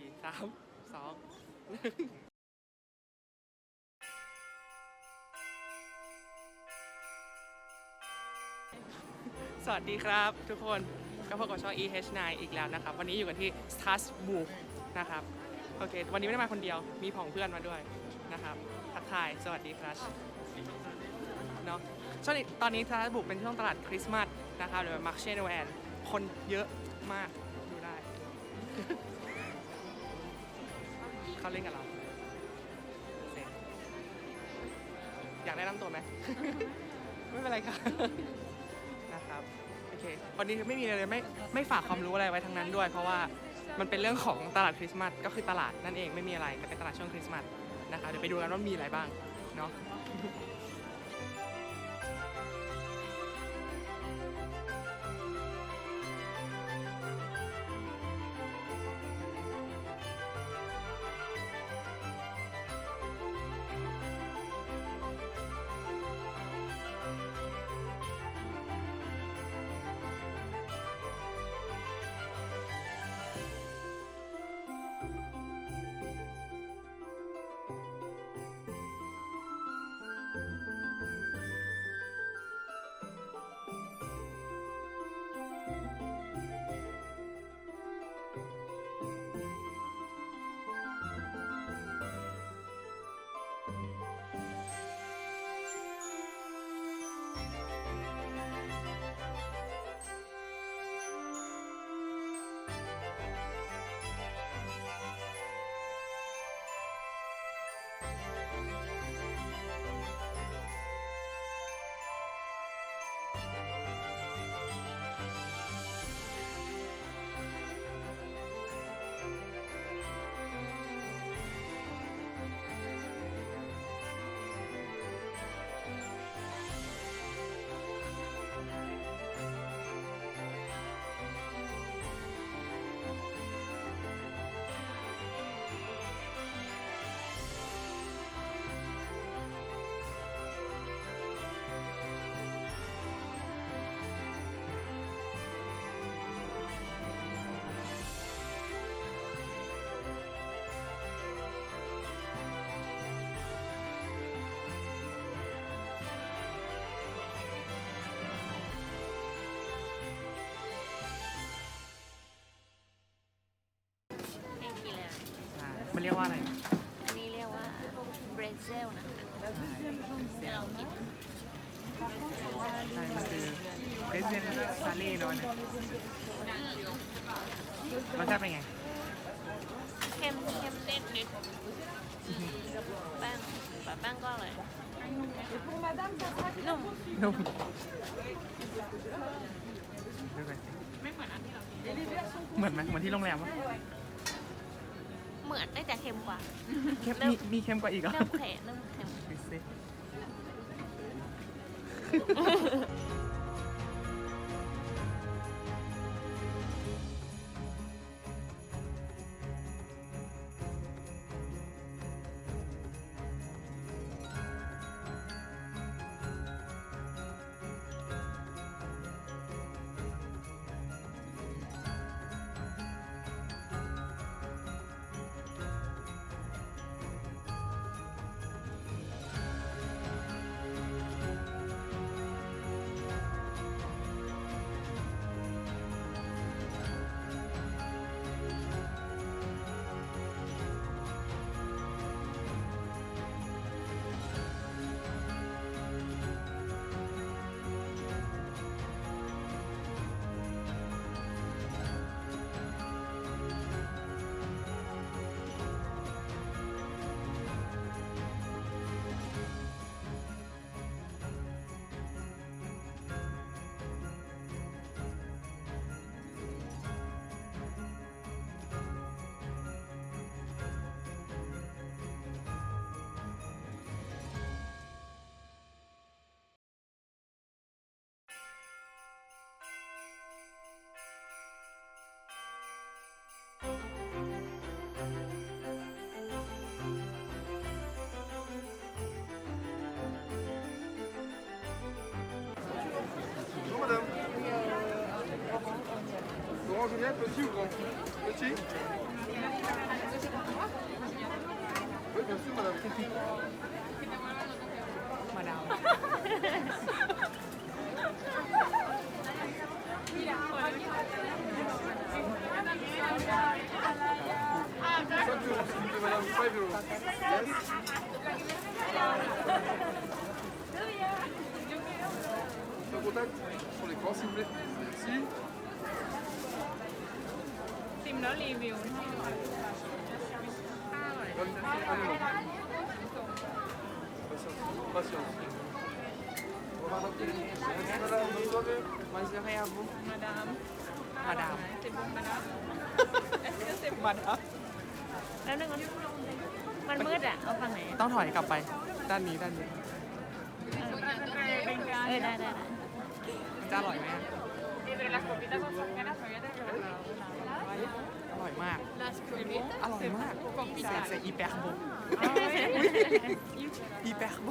สี่สามสองสวัสดีครับทุกคนก็พบกับช่อง EH9 อีกแล้วนะครับ วันนี้อยู่กันที่ Stars b o o k นะครับ โอเค วันนี้ไม่ได้มาคนเดียว มีผองเพื่อนมาด้วยนะครับ ทักทาย สวัสดีครับเนาะช่วงนี้ตอนนี้ Stars b o o k เป็นช่วงตลาดคริสต์มาสนะครับหรือมาร์เช่โนแอนคนเยอะมาก ดูได้ เขาเล่นกับเราเซ็งอยากได้นำตัวไหม ไม่เป็นไรค่ะนะครับโอเควันนี้ไม่มีอะไรเลยไม่ไม่ฝากความรู้อะไรไว้ทั้งนั้นด้วย เพราะว่ามันเป็นเรื่องของตลาดคริสต์มาสก็คือตลาดนั่นเองไม่มีอะไรแต่เป็นตลาดช่วงคริสต์มาสนะคะเดี๋ยวไปดูกันว่ามีอะไรบ้างเนาะ มันเรียกว่าอะไรอันนี้เรียกว่าเบรเซลนะคะเดี๋ยวเรากินใช่มันคือเรสเซนซาเล่เนาะรสชาติเป็นไงเค็มเค็มนิดนิดแป้งแบบแป้งก็อร่อยนุ่มนุ่มดูหน่อยสิไม่เหมือนอันที่เราเหมือนไหมเหมือนที่โรงแรมวะ เหมือนได้แต่เค็มกว่า เค็มเริ่มมีมีเค็มกว่าอีกเหรอ เริ่มเค็มเริ่มเค็มดู Ouais, petit ou grand Petit Oui, bien sûr, madame. Voilà. Euros, madame. Euros. Contact sur l'écran, s'il vous plaît. Merci. ซิมแล้วรีวิว Bonne- Un moment. Patience. Patience. Au revoir, madame. Merci, madame. Bonne soirée. มาซื้อให้อาบุมาดามมาดามซิมมาดามเอสเอสซิมมาดามแล้วนึงมันมืดอะ เอาฝั่งไหนต้องถอยกลับไป ด้านนี้ด้านนี้เออได้ได้ได้มันจะอร่อยไหมอะอร่อย มาก อร่อยมากเซเซอีแปกโบอีแปกโบ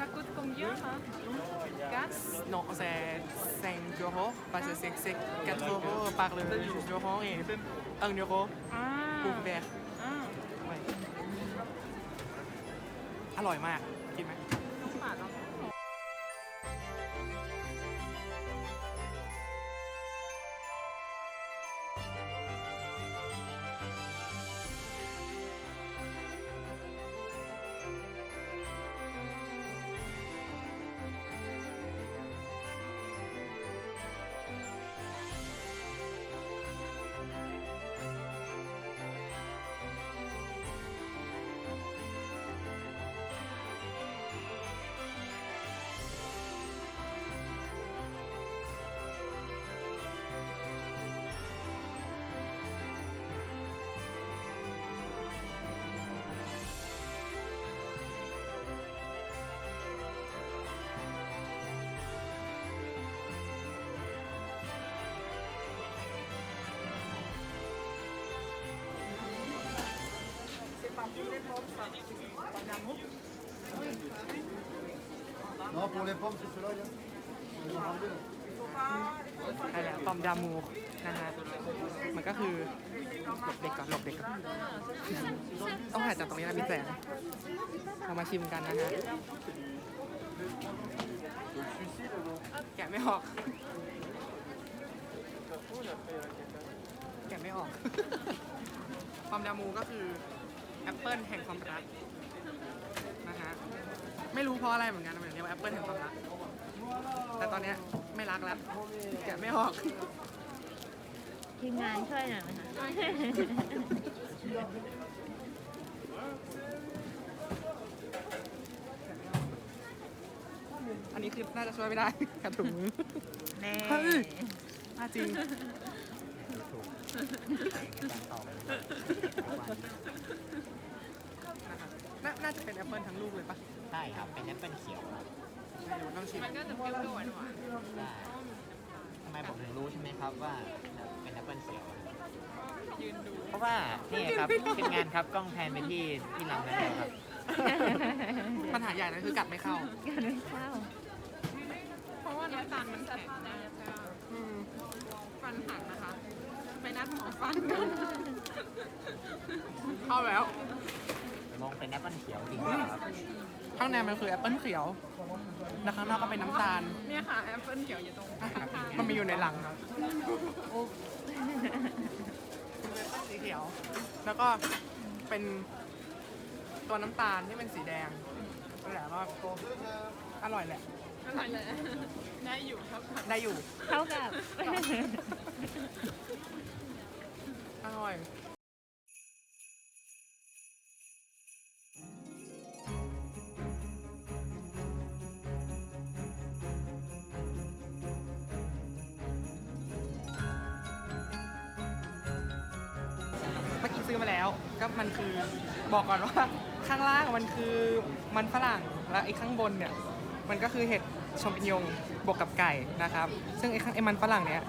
Ça coûte combien hein non c'est 5 euros parce que c'est c'est 4 euros par le restaurant et 1 euro อ่า pour verre อ่า Ouais. อร่อยมาก กินไหม Non, pour les pommes, c'est ceux-là, là. Ils ont enlevé, là. ใช่แล้วปอมดามูนะฮะ มันก็คือหลบเด็กก่อนหลบเด็กก่อนต้องถ่ายจากตรงนี้นะมีแสงเรามาชิมกันนะฮะ แกะไม่ออก แกะไม่ออกปอมดามูก็คือ แอปเปิลแห่งความรักนะฮะไม่รู้เพราะอะไรเหมือนกันมันเรียกว่าแอปเปิลแห่งความรัก แต่ตอนเนี้ยไม่รักแล้วแกะไม่ออก ทีมงานช่วยหน่อยไหมคะอันนี้คือน่าจะช่วยไม่ได้กับถุงมือ แน่ เฮ้ยน่าจริง นะครับน่าน่าจะเป็นแอปเปิลทั้งลูกเลยปะใช่ครับ เป็นแอปเปิลเขียวครับไม่รู้ต้องชิมมันก็จะเปรี้ยวๆหวานใช่ทำไมผมถึงรู้ใช่ไหมครับว่าเป็นแอปเปิลเขียว ๆยืนดูเพราะว่านี่ครับทีมงานครับกล้องแพนไปที่ที่ลำนั่นเองครับปัญหาใหญ่นั่นคือกัดไม่เข้า กันไม่เข้าเพราะว่าน้ำตาลมันแข็งนะอืมฟันหักนะคะไป นัดหมอฟันกันเข้าแล้ว มองเป็นแอปเปิลเขียวจริงๆครับข้างในมันคือแอปเปิลเขียวแล้วข้างนอกก็เป็นน้ำตาล เนี่ยค่ะแอปเปิลเขียวอยู่ตรงข้างๆมันมีอยู่ในหลังครับสีเขียว แล้วก็เป็นตัวน้ำตาลที่เป็นสีแดงนั่นแหละก็อร่อยแหละอะ ไรเลยได้อยู่ครับได้อยู่ เท่ากับ อร่อย เมื่อกี้ซื้อมาแล้ว ก็มันคือบอกก่อนว่า ข้างล่างมันคือมันฝรั่ง แล้วไอ้ข้างบนเนี่ย มันก็คือเห็ดชมปิญยงบวกกับไก่นะครับ ซึ่งไอ้ข้างไอ้มันฝรั่งเนี้ย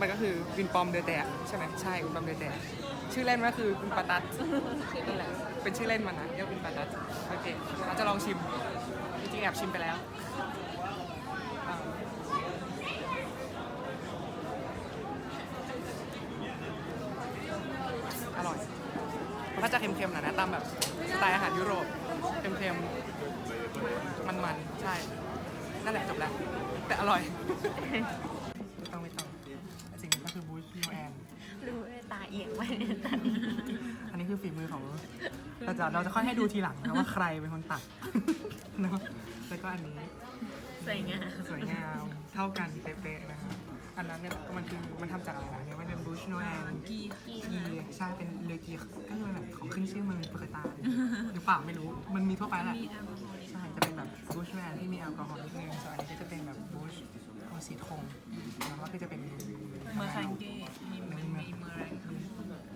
มันก็คือวินปอมเดอแตะใช่ไหมใช่วินปอมเดอแตะชื่อเล่นก็คือวินปาตัดนั่นแหละเป็นชื่อเล่นมันนะเรียกวินปาตัดโอเคเราจะลองชิมจริงแอบชิมไปแล้วอร่อย ถ้าจะเค็มๆหน่อยนะตามแบบสไตล์อาหารยุโรป เค็มๆ มันๆใช่ นั่นแหละจบแล้ว แต่อร่อย ไม่ต้องไม่ต้องสิ่งนี้ก็คือบูชยูแอน รู้เลยตาเอียงไปอันนี้คือฝีมือของเราจะเราจะค่อยให้ดูทีหลังนะว่าใครเป็นคนตัด เนาะแล้วก็อันนี้ใส่งาสวยงามเท่ากันเป๊ะๆนะครับอันนั้นเนี่ยมันคือมันทำจากอะไรนะเนี่ยมันเป็นบูชโนแอนกีกีใช่เป็นเลกีก็คือแบบของขึ้นชื่อเมืองเปอร์ตาหรือเปล่าไม่รู้มันมีทั่วไปแหละใช่จะเป็นแบบบูชโนแอนที่มีแอลกอฮอล์นิดนึงส่วนอันนี้ก็จะเป็นแบบบูชโอสีทงแล้วก็คือจะเป็นเมอร์คันเก้มีมีมีเมอร์แรง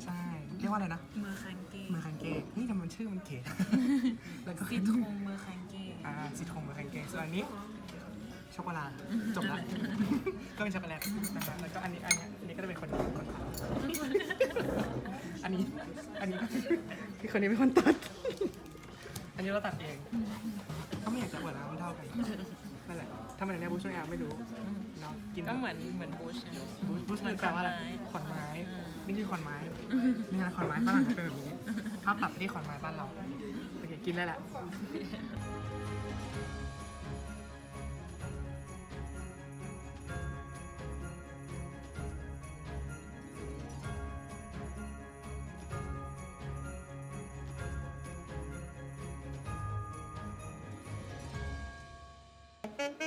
ใช่ เรียกว่าอะไรนะ เมอร์คันเก้เมืองคันเกเฮ้ยแต่มันชื่อมันเก๋แล้วก็ซิทงเมอร์คันเก้อ่าสีทงเมืองคันเกส่วนอันนี้ช็อกโกแลตจบละก็เป็นช็อกโกแลตนะครับแล้วก็อันนี้อันนี้อันนี้ก็จะเป็นคนคนตัดอันนี้อันนี้ที่คนนี้เป็นคนตัด อันนี้เราตัดเอง ท่ากันนั่นแหละถ้ามันเนี่ยบูช่วยแอลไม่รู้เนาะกินก็เหมือนเหมือนบูชบูบูช่วยแปลว่าอะไรขอนไม้นี่คือขอนไม้นี่นะขอนไม้ฝรั่งจะเป็นแบบนี้ภาพตัดไปที่ขอนไม้บ้านเราโอเคกินได้แหละ Thank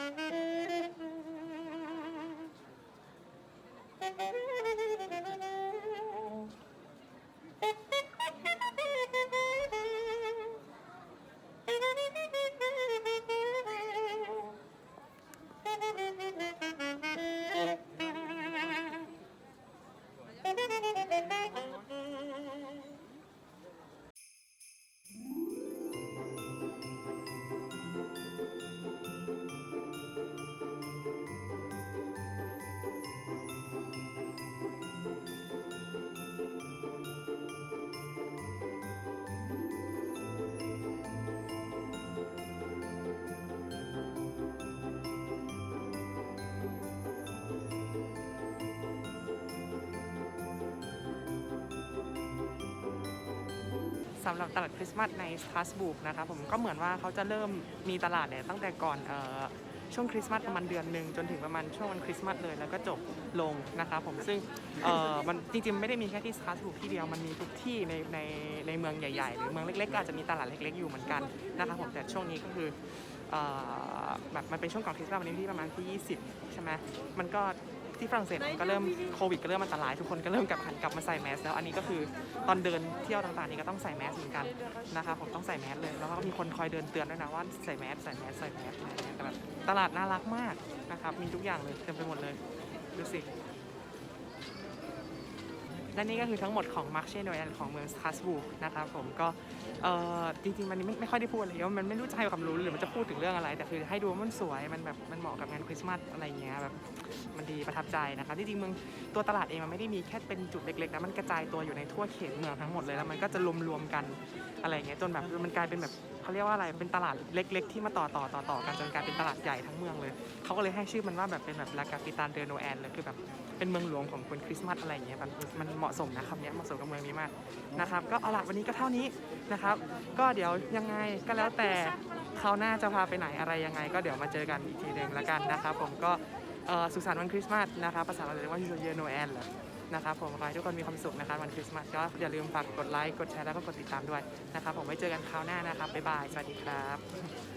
you. สำหรับตลาดคริสต์มาสในสตราสบูกนะครับผมก็เหมือนว่าเขาจะเริ่มมีตลาดเนี่ยตั้งแต่ก่อนออช่วงคริสต์มาสประมาณเดือนหนึ่งจนถึงประมาณช่วงวันคริสต์มาสเลยแล้วก็จบลงนะครับผมซึ่งเออมันจริงๆไม่ได้มีแค่ที่สตราสบูกที่เดียวมันมีทุกที่ในในในเมืองใหญ่ๆ หรือเมืองเล็กๆก็อาจจะมีตลาดเล็กๆอยู่เหมือนกันนะครับผมแต่ช่วงนี้ก็คือเอ่อแบบมันเป็นช่วงก่อนคริสต์มาสวันนี้ที่ประมาณที่ 20 ใช่ไหมมันก็ ที่ฝรั่งเศสก็เริ่มโควิดก็เริ่มอันตราย ทุกคนก็เริ่มกลับหันกลับมาใส่แมสแล้วอันนี้ก็คือตอนเดินเที่ยวต่างๆนี่ก็ต้องใส่แมสเหมือนกันนะคะผมต้องใส่แมสเลยแล้วก็มีคนคอยเดินเตือนด้วยนะว่าใส่แมสใส่แมสใส่แมสอะไรเงี้ยแต่แบบตลาดน่ารักมากนะครับมีทุกอย่างเลยเต็มไปหมดเลยดูสิ และนี่ก็คือทั้งหมดของมาร์เช่โดยของเมืองสตาสบูร์กนะครับผมก็เออจริงๆมันไม่ไม่ค่อยได้พูดอะไรเยอะมันไม่รู้จะให้ความรู้หรือมันจะพูดถึงเรื่องอะไร แต่คือให้ดูว่ามันสวยมันแบบมันเหมาะกับงานคริสต์มาสอะไรเงี้ยแบบมันดีประทับใจนะครับจริงๆเมืองตัวตลาดเองมันไม่ได้มีแค่เป็นจุดเล็กๆนะมันกระจายตัวอยู่ในทั่วเขตเมืองทั้งหมดเลยแล้วมันก็จะรวมๆกัน อะไรเงี้ยจนแบบมันกลายเป็นแบบเขาเรียกว่าอะไรเป็นตลาดเล็ก ๆ ที่มาต่อต่อต่อต่อกันจนกลายเป็นตลาดใหญ่ทั้งเมืองเลยเขาก็เลยให้ชื่อมันว่าแบบเป็นแบบลากาปิตานเดโนแอนเลยคือแบบเป็นเมืองหลวงของคนคริสต์มาสอะไรเงี้ยมันมันเหมาะสมนะคำเนี้ยเหมาะสมกับเมืองนี้มากนะครับ ก็เอาละวันนี้ก็เท่านี้นะครับ ก็เดี๋ยวยังไงก็แล้วแต่เขาวหน้าจะพาไปไหนอะไรยังไง ก็เดี๋ยวมาเจอกันอีกทีหนึ่งละกันนะครับ ผมก็สุสันต์วันคริสต์มาสนะครับภาษาเราเรียกว่าฮิโซเยโนแอนแหละ นะครับผมขอให้ทุกคนมีความสุขนะครับวันคริสต์มาสก็อย่าลืมฝากกดไลค์กดแชร์แล้วก็กดติดตามด้วยนะครับผมไว้เจอกันคราวหน้านะครับบ๊ายบายสวัสดีครับ